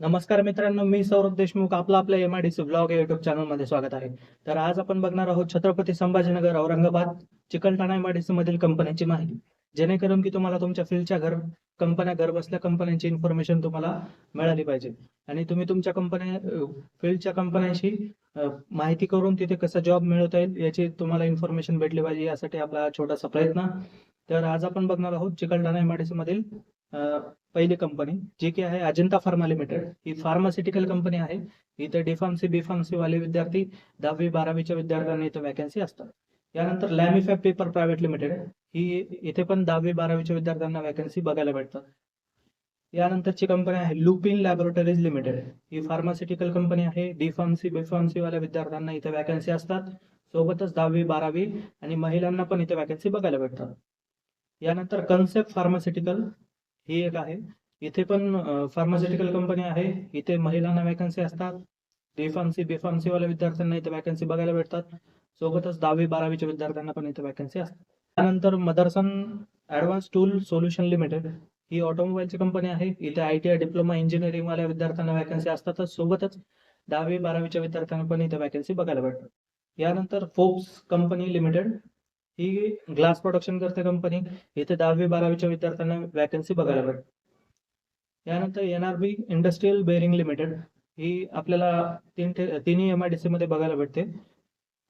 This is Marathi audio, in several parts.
नमस्कार मित्रांनो मी सौरभ देशमुख आपलं आपल्या M I D C blog या युट्यूब चॅनलमध्ये स्वागत आहे. तर आज आपण बघणार आहोत Chhatrapati Sambhajinagar Aurangabad Chikalthana M I D C मधील कंपन्यांची माहिती. जेणेकरून की तुम्हाला तुमच्या फील्डच्या घर कंपन्या घर बसल्या कंपन्यांची इन्फॉर्मेशन तुम्हाला मिळाली पाहिजे. आणि तुम्ही तुमच्या कंपन्या फील्डच्या कंपन्यांशी माहिती करून तिथे कसा जॉब मिळवता येईल याची तुम्हाला इन्फॉर्मेशन भेटली पाहिजे यासाठी आपला छोटासा प्रयत्न. तर आज आपण बघणार आहोत Chikalthana M I D C मधील पहिली कंपनी जी की आहे अजंता फार्मा लिमिटेड ही फार्मास्युटिकल कंपनी आहे. इथे डीफार्मसी बीफार्मसी बी वाले विद्यार्थी दहावी बारावीच्या विद्यार्थ्यांना इथे वॅकन्सी असतात. यानंतर लॅमिफॅब पेपर प्रायव्हेट लिमिटेड ही इथे पण दहावी बारावीच्या विद्यार्थ्यांना वॅकन्सी बघायला भेटतात यानंतरची कंपनी आहे लुपिन लॅबोरेटरीज लिमिटेड ही फार्मास्युटिकल कंपनी आहे. डी फार्मसी बी फार्मसी वाल्या विद्यार्थ्यांना इथे वॅकन्सी असतात. सोबतच दहावी बारावी आणि महिलांना पण इथे वॅकन्सी बघायला भेटतात. यानंतर कन्सेप्ट फार्मास्युटिकल ही एक आहे. इथे पण फार्मास्युटिकल कंपनी आहे. इथे महिलांना वॅकन्सी असतात. डी फार्मसी वाल्या विद्यार्थ्यांना इथे वॅकन्सी बघायला भेटतात. सोबतच दहावी बारावीच्या विद्यार्थ्यांना पण इथे वॅकन्सी असतात. त्यानंतर Motherson advance tool solution limited ही ऑटोमोबाईलची कंपनी आहे. इथे I T I diploma engineering वाल्या विद्यार्थ्यांना वॅकन्सी असतातच. सोबतच दहावी बारावीच्या विद्यार्थ्यांना पण इथे वॅकन्सी बघायला भेटतात. यानंतर फोक्स कंपनी लिमिटेड ही ग्लास प्रोडक्शन करते कंपनी इथे दहावी बारावीच्या विद्यार्थ्यांना वॅकन्सी बघायला भेटते यानंतर N R B industrial bearing limited ही आपल्याला तीन तिन्ही एम आय डी सी मध्ये बघायला भेटते.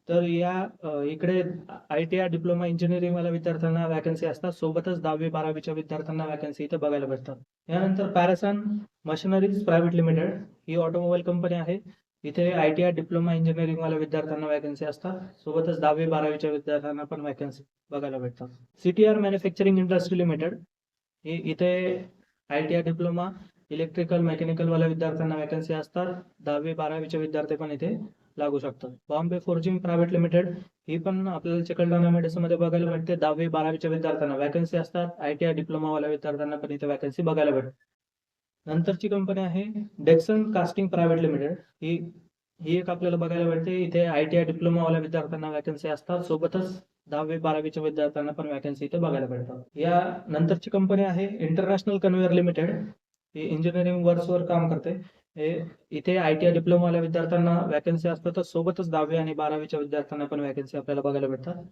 तर या इकडे I T I diploma engineering वाल्या विद्यार्थ्यांना वॅकन्सी असतात. सोबतच दहावी बारावीच्या विद्यार्थ्यांना वॅकन्सी इथे बघायला भेटतात. यानंतर पॅरासन मशिनरीज प्रायव्हेट लिमिटेड ही ऑटोमोबाईल कंपनी आहे. इथे I T I diploma engineering वाल्या विद्यार्थ्यांना वॅकन्सी असतात. सोबतच दहावी बारावीच्या विद्यार्थ्यांना पण वॅकन्सी बघायला भेटतात. सीटीआर मॅन्युफॅक्चरिंग इंडस्ट्री लिमिटेड ही इथे I T I diploma electrical mechanical वाल्या विद्यार्थ्यांना वॅकन्सी असतात. दहावी बारावीचे विद्यार्थी पण इथे लागू शकतात. बॉम्बे फोर्जिंग प्रायव्हेट लिमिटेड ही पण आपल्याला चिकलठाणा मेडिसिनमध्ये बघायला भेटते. दहावी बारावीच्या विद्यार्थ्यांना वॅकन्सी असतात. आय टी आय डिप्लोमा वाल्या विद्यार्थ्यांना पण इथे वॅकन्सी बघायला भेटते. नंतरची कंपनी आहे डेक्सन कास्टिंग प्रायव्हेट लिमिटेड ही ही एक आपल्याला बघायला भेटते. इथे आय टी आय डिप्लोमा वाल्या विद्यार्थ्यांना वॅकन्सी असतात. सोबतच दहावी बारावीच्या विद्यार्थ्यांना पण वॅकन्सी इथे बघायला मिळतात या नंतरची कंपनी आहे इंटरनॅशनल कन्व्हेअर लिमिटेड ही इंजिनिअरिंग वर्क्सवर काम करते. हे इथे आय टी आय डिप्लोमावाल्या विद्यार्थ्यांना वॅकन्सी असतातच सोबतच दहावी आणि बारावीच्या विद्यार्थ्यांना पण वॅकन्सी आपल्याला बघायला भेटतात.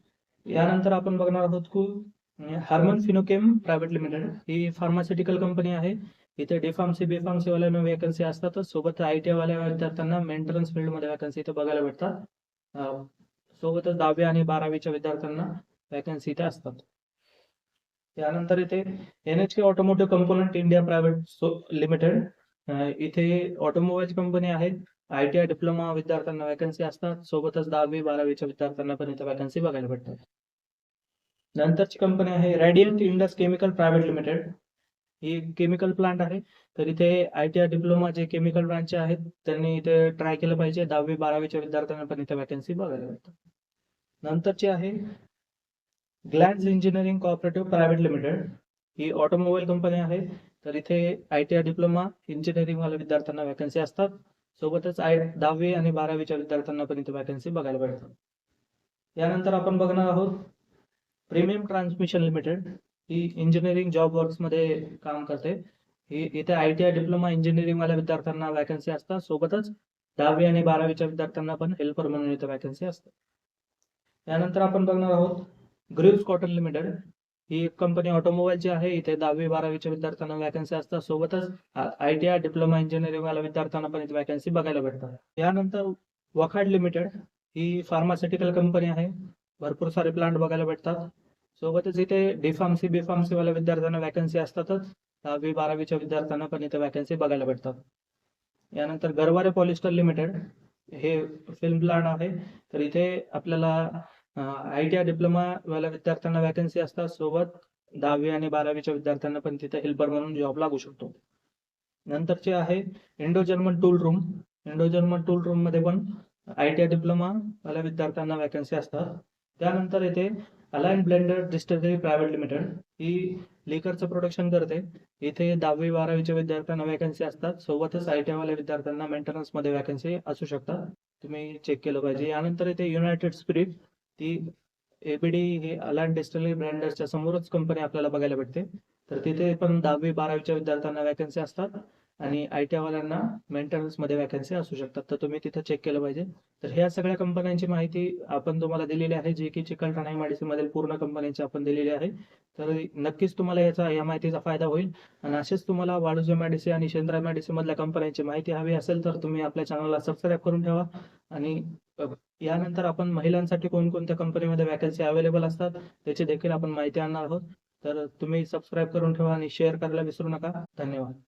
यानंतर आपण बघणार आहोत की हार्मन फिनोकेम प्रायव्हेट लिमिटेड ही फार्मास्युटिकल कंपनी आहे. इथे डी बीफार्मसी बी वाल्यांना वॅकन्सी असतातच सोबत आय टी आय वाल्या विद्यार्थ्यांना मेंटेनन्स फील्डमध्ये वॅकन्सी इथे बघायला भेटतात. सोबतच दहावी आणि बारावीच्या विद्यार्थ्यांना वॅकन्सी इथे असतात. त्यानंतर इथे N H K automotive component India private limited इथे ऑटोमोबाईल कंपनी आहे आय टी आय डिप्लोमा विद्यार्थ्यांना वॅकन्सी असतात. सोबतच दहावी बारावीच्या विद्यार्थ्यांना पण इथे वॅकन्सी बघायला भेटतात. नंतरची कंपनी आहे radiant Indus chemical private limited ही केमिकल प्लांट आहे. तर इथे आय टी आर डिप्लोमा जे केमिकल ब्रांचचे आहेत त्यांनी इथे ट्राय केलं पाहिजे. दहावी बारावीच्या विद्यार्थ्यांना पण इथे वॅकन्सी बघायला भेटतात नंतरचे आहे glance engineering cooperative private limited ही ऑटोमोबाईल कंपनी आहे. तर इथे I T I diploma engineering वाल्या विद्यार्थ्यांना वॅकन्सी असतात. सोबतच आय दहावी आणि बारावीच्या विद्यार्थ्यांना पण इथे वॅकन्सी बघायला मिळतात यानंतर आपण बघणार आहोत प्रीमियम ट्रान्समिशन लिमिटेड ही इंजिनिअरिंग जॉब वर्क्समध्ये काम करते. ही इथे I T I diploma engineering वाल्या विद्यार्थ्यांना वॅकन्सी असतात. सोबतच दहावी आणि बारावीच्या विद्यार्थ्यांना पण हेल्पर म्हणून इथे वॅकन्सी असते यानंतर आपण बघणार आहोत ग्रीव्स कॉटन लिमिटेड. ही एक कंपनी ऑटोमोबाईलची आहे. इथे दहावी बारावीच्या विद्यार्थ्यांना वॅकन्सी असतात. सोबतच I T I diploma engineering वाल्या विद्यार्थ्यांना पण इथे वॅकन्सी बघायला भेटतात. यानंतर वखाड लिमिटेड ही फार्मास्युटिकल कंपनी आहे. भरपूर सारे प्लांट बघायला भेटतात. सोबतच इथे डी फार्मसी बी वाल्या विद्यार्थ्यांना वॅकन्सी असतातच. दहावी बारावीच्या विद्यार्थ्यांना पण इथे वॅकन्सी बघायला भेटतात. यानंतर गरवारे पॉलिस्टर लिमिटेड हे फिल्म प्लांट आहे. तर इथे आपल्याला आय टी आय डिप्लोमा वाल्या विद्यार्थ्यांना वॅकन्सी असतात. सोबत दहावी आणि बारावीच्या विद्यार्थ्यांना पण तिथे हेल्पर म्हणून जॉब लागू शकतो. नंतरचे आहे Indo German tool room Indo German tool रूममध्ये पण आय टी आय डिप्लोमा वाल्या विद्यार्थ्यांना वॅकन्सी असतात. त्यानंतर इथे allied blender distillery private limited ही लिकरचं प्रोडक्शन करते. इथे दहावी बारावीच्या विद्यार्थ्यांना वॅकन्सी असतात. सोबतच आय टी विद्यार्थ्यांना मेंटेनन्समध्ये वॅकन्सी असू शकतात. तुम्ही चेक केलं पाहिजे. यानंतर इथे युनायटेड स्पिरिट ती एबीडी हे अलायन डिस्टलरी ब्रँडर्सच्या समोरच कंपनी आपल्याला बघायला भेटते. तर तिथे पण दहावी बारावीच्या विद्यार्थ्यांना वॅकन्सी असतात. आणि आय टी वाल्यांना मेंटेनन्समध्ये वॅकन्सी असू शकतात. तर तुम्ही तिथं चेक केलं पाहिजे. तर ह्या सगळ्या कंपन्यांची माहिती आपण तुम्हाला दिलेली आहे जे की चिकलठाणा एमआयडीसी मधील पूर्ण कंपन्यांची आपण दिलेली आहे. तर नक्कीच तुम्हाला याचा या माहितीचा फायदा होईल. आणि असेच तुम्हाला वाळूज एमआयडीसी आणि शेंद्रा एमआयडीसी मधल्या कंपन्यांची माहिती हवी असेल तर तुम्ही आपल्या चॅनलला सबस्क्राईब करून ठेवा. आणि यानंतर आपण महिलांसाठी कोणकोणत्या कंपनीमध्ये वॅकन्सी अवेलेबल असतात त्याची देखील आपण माहिती आणणार आहोत. तर तुम्ही सबस्क्राईब करून ठेवा आणि शेअर करायला विसरू नका. धन्यवाद.